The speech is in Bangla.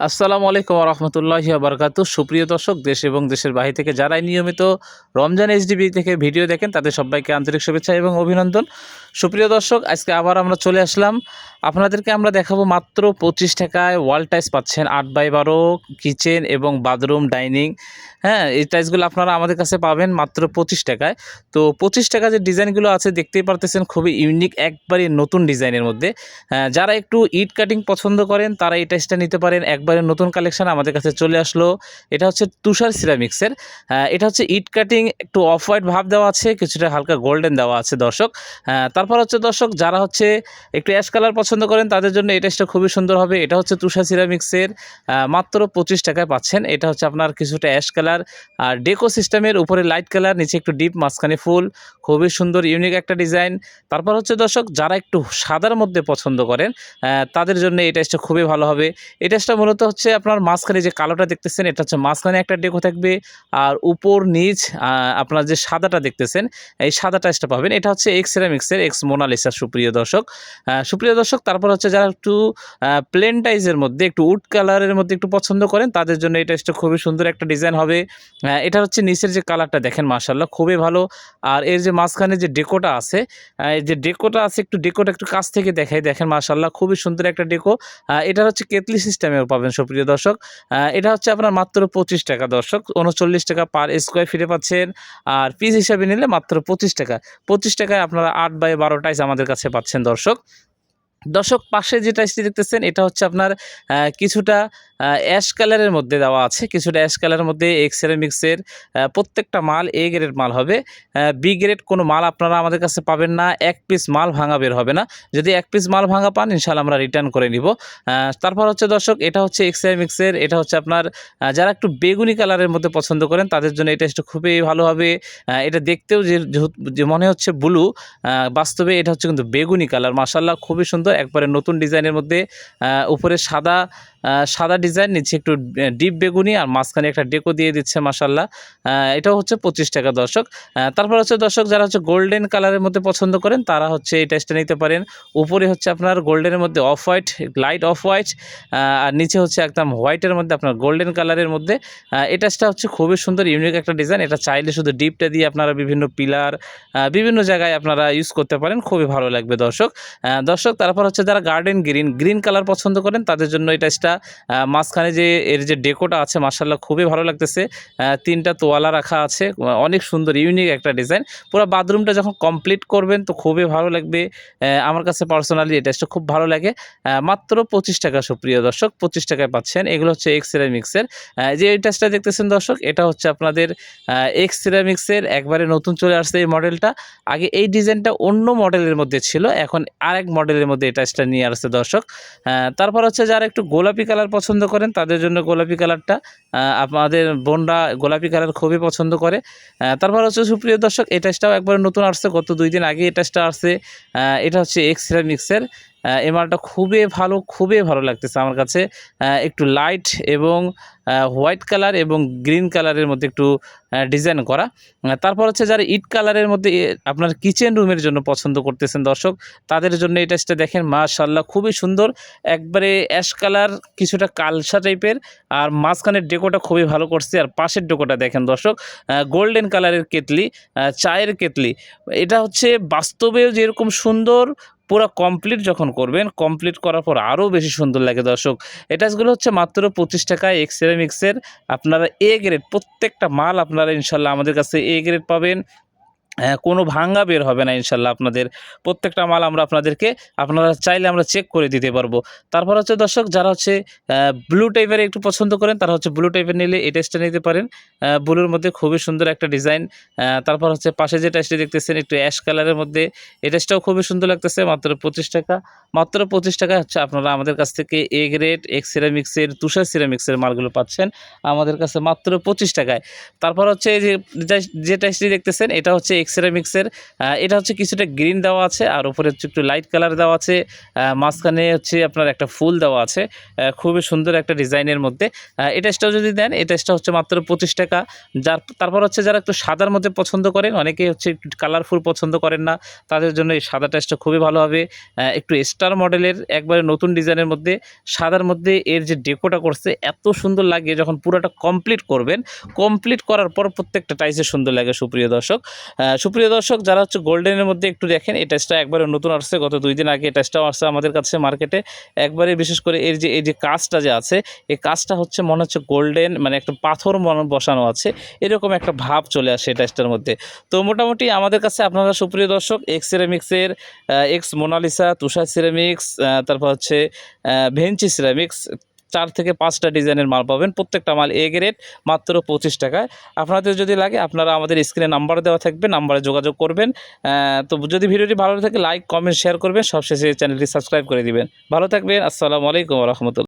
আসসালামু আলাইকুম রহমতুল্লাহি বারকাতু সুপ্রিয় দর্শক দেশ এবং দেশের বাহির থেকে যারাই নিয়মিত রমজান এইচডিবি থেকে ভিডিও দেখেন তাদের সবাইকে আন্তরিক শুভেচ্ছা এবং অভিনন্দন। সুপ্রিয় দর্শক আজকে আবার আমরা চলে আসলাম। আপনাদেরকে আমরা দেখাবো মাত্র পঁচিশ টাকায় ওয়াল টাইস পাচ্ছেন আট বাই বারো কিচেন এবং বাথরুম ডাইনিং। হ্যাঁ এই টাইসগুলো আপনারা আমাদের কাছে পাবেন মাত্র পঁচিশ টাকায়। তো পঁচিশ টাকা যে ডিজাইনগুলো আছে দেখতেই পারতেছেন খুবই ইউনিক একবারে নতুন ডিজাইনের মধ্যে। হ্যাঁ, যারা একটু ইট কাটিং পছন্দ করেন তারা এই টাইসটা নিতে পারেন একবারে নতুন কালেকশন আমাদের কাছে চলে আসলো। এটা হচ্ছে তুষার সিরামিক্সের এটা হচ্ছে ইট কাটিং, একটু অফ হোয়াইট ভাব দেওয়া আছে, কিছুটা হালকা গোল্ডেন দেওয়া আছে দর্শক। তারপর হচ্ছে দর্শক, যারা হচ্ছে একটু অ্যাশ কালার পছন্দ করেন, তাদের জন্য টাইসটা খুবই সুন্দর হবে। এটা হচ্ছে তুষার সিরামিক্সের মাত্র পঁচিশ টাকায় পাচ্ছেন। এটা হচ্ছে আপনার কিছুটা অ্যাশ কালার আর ডেকো সিস্টেমের উপরে লাইট কালার নিচে একটু ডিপ মাঝখানে ফুল। খুবই সুন্দর ইউনিক একটা ডিজাইন তারপর হচ্ছে দর্শক, যারা একটু সাদার মধ্যে পছন্দ করেন তাদের জন্য টাইসটা খুবই ভালো হবে। এই টাইসটা মূলত হচ্ছে আপনার মাঝখানে যে কালোটা দেখতেছেন, এটা হচ্ছে মাঝখানে একটা ডেকো থাকবে আর উপর নিচ আপনার যে সাদাটা দেখতেছেন, এই সাদা টাইসটা পাবেন। এটা হচ্ছে এক্স সিরামিক্সের এক্স মোনালিসা সুপ্রিয় দর্শক। সুপ্রিয় দর্শক, তারপর হচ্ছে যারা একটু প্লেন টাইজের মধ্যে, একটু উড কালারের মধ্যে একটু পছন্দ করেন, তাদের জন্য এই টাইসটা খুবই সুন্দর একটা ডিজাইন হবে। এটা হচ্ছে নিচের যে কালারটা দেখেন মার্শাল্লাহ খুবই ভালো। আর এর যে মাঝখানে যে ডেকোটা আছে যে ডেকোটা আছে, একটু ডেকোটা একটু কাছ থেকে দেখাই, দেখেন মার্শাল্লাহ খুবই সুন্দর একটা ডেকো। এটা হচ্ছে কেতলি সিস্টেমেও পাবেন। সুপ্রিয় দর্শক। এটা হচ্ছে আপনার মাত্র পঁচিশ টাকা দর্শক। উনচল্লিশ টাকা পার স্কোয়ার ফিরে পাচ্ছেন। আর পিস হিসাবে নিলে মাত্র পঁচিশ টাকা। পঁচিশ টাকায় আপনারা আট বাই বারো টাইস আমাদের কাছে পাচ্ছেন দর্শক। দর্শক, পাশে যে টাইসটি দেখতেছেন, এটা হচ্ছে আপনার কিছুটা অ্যাশ কালারের মধ্যে দেওয়া আছে। কিছুটা অ্যাশ কালারের মধ্যে এক্স সেরামিক্সের প্রত্যেকটা মাল এ গ্রেড মাল হবে। বি গ্রেড কোনো মাল আপনারা আমাদের কাছে পাবেন না। এক পিস মাল ভাঙা বের হবে না। যদি এক পিস মাল ভাঙা পান ইনশাল্লাহ আমরা রিটার্ন করে নিব। তারপর হচ্ছে দর্শক, এটা হচ্ছে এক্স সেরামিক্সের এটা হচ্ছে আপনার যারা একটু বেগুনি কালারের মধ্যে পছন্দ করেন, তাদের জন্য এই টেস্টটা খুবই ভালো হবে। এটা দেখতেও যে যে মনে হচ্ছে ব্লু বাস্তবে এটা হচ্ছে কিন্তু বেগুনি কালার মাসাল্লাহ খুবই সুন্দর। একবারে নতুন ডিজাইনের মধ্যে উপরে সাদা সাদা ডিজাইন নিচে একটু ডিপ বেগুনি আর মাঝখানে একটা ডেকো দিয়ে দিচ্ছে মাসাল্লাহ এটাও হচ্ছে পঁচিশ টাকা দর্শক। তারপর হচ্ছে দর্শক যারা হচ্ছে গোল্ডেন কালারের মধ্যে পছন্দ করেন তারা হচ্ছে এই টেস্টটা নিতে পারেন। উপরে হচ্ছে আপনার গোল্ডেনের মধ্যে off white light off white আর নিচে হচ্ছে একদম হোয়াইটের মধ্যে আপনার গোল্ডেন কালারের মধ্যে। এই টাচটা হচ্ছে খুবই সুন্দর ইউনিক একটা ডিজাইন। এটা চাইলে শুধু ডিপটা দিয়ে আপনারা বিভিন্ন পিলার বিভিন্ন জায়গায় আপনারা ইউজ করতে পারেন খুবই ভালো লাগবে দর্শক। দর্শক তারপর হচ্ছে যারা গার্ডেন গ্রিন গ্রিন কালার পছন্দ করেন তাদের জন্য এই আহ, মাঝখানে যে এর যে ডেকোটা আছে মার্শাল্লাহ খুবই ভালো লাগতেছে। তিনটা তোয়ালা রাখা আছে, অনেক সুন্দর, ইউনিক একটা ডিজাইন। পুরো বাথরুমটা যখন কমপ্লিট করবেন তো খুবই ভালো লাগবে। আমার কাছে পার্সোনালি টাচটা খুব ভালো লাগে। মাত্র পঁচিশ টাকা, সুপ্রিয় দর্শক, পঁচিশ টাকায় পাচ্ছেন। এগুলো হচ্ছে এক্স সিরামিক্সের যে এই টাচটা দেখতেছেন দর্শক, এটা হচ্ছে আপনাদের এক্স সিরামিক্সের একবারে নতুন চলে আসছে এই মডেলটা। আগে এই ডিজাইনটা অন্য মডেলের মধ্যে ছিল, এখন আরেক মডেলের মধ্যে এই টাচটা নিয়ে আসছে দর্শক। তারপর হচ্ছে যারা একটু গোলাপি কালার পছন্দ করেন, তাদের জন্য গোলাপি কালারটা আমাদের বোনরা গোলাপি কালার খুবই পছন্দ করে। তারপর হচ্ছে সুপ্রিয় দর্শক, এই টাচটাও একবার নতুন আসছে, গত দুই দিন আগে এই টাচটা আসছে। এটা হচ্ছে এক্স সিরামিক্সের এই মালটা খুবই ভালো খুবই ভালো লাগতেছে আমার কাছে। একটু লাইট এবং হোয়াইট কালার এবং গ্রিন কালারের মধ্যে একটু ডিজাইন করা। তারপর হচ্ছে যারা ইট কালারের মধ্যে এ, আপনার কিচেন রুমের জন্য পছন্দ করতেছেন দর্শক তাদের জন্য এই টাচটা দেখেন মাশাল্লাহ খুবই সুন্দর। একবারে অ্যাশ কালার কিছুটা কালসা টাইপের আর মাঝখানের ডেকোটা খুবই ভালো করছে আর পাশের ডেকোটা দেখেন দর্শক গোল্ডেন কালারের কেতলি চায়ের কেতলি এটা হচ্ছে বাস্তবেও যেরকম সুন্দর পুরো কমপ্লিট যখন করবেন কমপ্লিট করার পর আরও বেশি সুন্দর লাগে দর্শক। এটাচগুলো হচ্ছে মাত্র পঁচিশ টাকায় এক্স মিক্সের আপনারা এ গ্রেড প্রত্যেকটা মাল আপনারা ইনশাল্লাহ আমাদের কাছে এ গ্রেড পাবেন। কোনো ভাঙ্গা বের হবে না ইনশাল্লাহ আপনাদের। প্রত্যেকটা মাল আমরা আপনাদেরকে, আপনারা চাইলে আমরা চেক করে দিতে পারব। তারপর হচ্ছে দর্শক, যারা হচ্ছে ব্লু টাইপের একটু পছন্দ করেন, তারা হচ্ছে ব্লু টাইপের নিলে এই টেস্টটা নিতে পারেন। ব্লুর মধ্যে খুবই সুন্দর একটা ডিজাইন তারপর হচ্ছে পাশে যে টেস্টটি দেখতেছেন, একটু অ্যাশ কালারের মধ্যে, এই টেস্টটাও খুবই সুন্দর লাগতেছে, মাত্র পঁচিশ টাকা। মাত্র পঁচিশ টাকা হচ্ছে আপনারা আমাদের কাছ থেকে এ গ্রেড এক্স সিরামিক্সের তুষার সিরামিক্সের মালগুলো পাচ্ছেন, আমাদের কাছে মাত্র পঁচিশ টাকায়। তারপর হচ্ছে যে যে টেস্টটি দেখতেছেন, এটা হচ্ছে এক্সেরামিক্সের এটা হচ্ছে কিছুটা গ্রিন দেওয়া আছে আর উপরে হচ্ছে একটু লাইট কালার দেওয়া আছে মাঝখানে হচ্ছে আপনার একটা ফুল দেওয়া আছে খুবই সুন্দর একটা ডিজাইনের মধ্যে। আহ, এই টেস্টটাও যদি দেন এটা টেস্টটা হচ্ছে মাত্র পঁচিশ টাকা। যার তারপর হচ্ছে যারা একটু সাদার মধ্যে পছন্দ করেন অনেকেই হচ্ছে একটু কালারফুল পছন্দ করেন না তাদের জন্য এই সাদা টেস্টটা খুবই ভালো হবে। একটু স্টার মডেলের একবারে নতুন ডিজাইনের মধ্যে সাদার মধ্যে এর যে ডেকোটা করছে এত সুন্দর লাগে যখন পুরোটা কমপ্লিট করবেন কমপ্লিট করার পর প্রত্যেকটা টাইসে সুন্দর লাগে সুপ্রিয় দর্শক। সুপ্রিয় দর্শক, যারা হচ্ছে গোল্ডেনের মধ্যে একটু দেখেন, এই টেস্টটা একবারে নতুন আসছে। গত দুই দিন আগে এই টেস্টটাও আসছে আমাদের কাছে মার্কেটে একবারে বিশেষ করে এর যে, এই যে কাজটা যে আছে, এই কাজটা হচ্ছে মনে হচ্ছে গোল্ডেন মানে একটা পাথর মনে বসানো আছে। এরকম একটা ভাব চলে আসে এই টেস্টটার মধ্যে। তো মোটামুটি আমাদের কাছে আপনারা সুপ্রিয় দর্শক এক্স সিরামিক্সের এক্স মোনালিসা তুষার সিরামিক্স তারপর হচ্ছে ভেঞ্চি সিরামিক্স চার থেকে পাঁচটা ডিজাইনের মাল পাবেন। প্রত্যেকটা মাল এ গ্রেড মাত্র পঁচিশ টাকায়। আপনাদের যদি লাগে, আপনারা আমাদের স্ক্রিনে নাম্বার দেওয়া থাকবে, নাম্বারে যোগাযোগ করবেন। তো যদি ভিডিওটি ভালো থাকে লাইক, কমেন্ট শেয়ার করবেন। সবশেষে চ্যানেলটি সাবস্ক্রাইব করে দিবেন। ভালো থাকবেন। আসসালামু আলাইকুম রহমতুল্লাহ।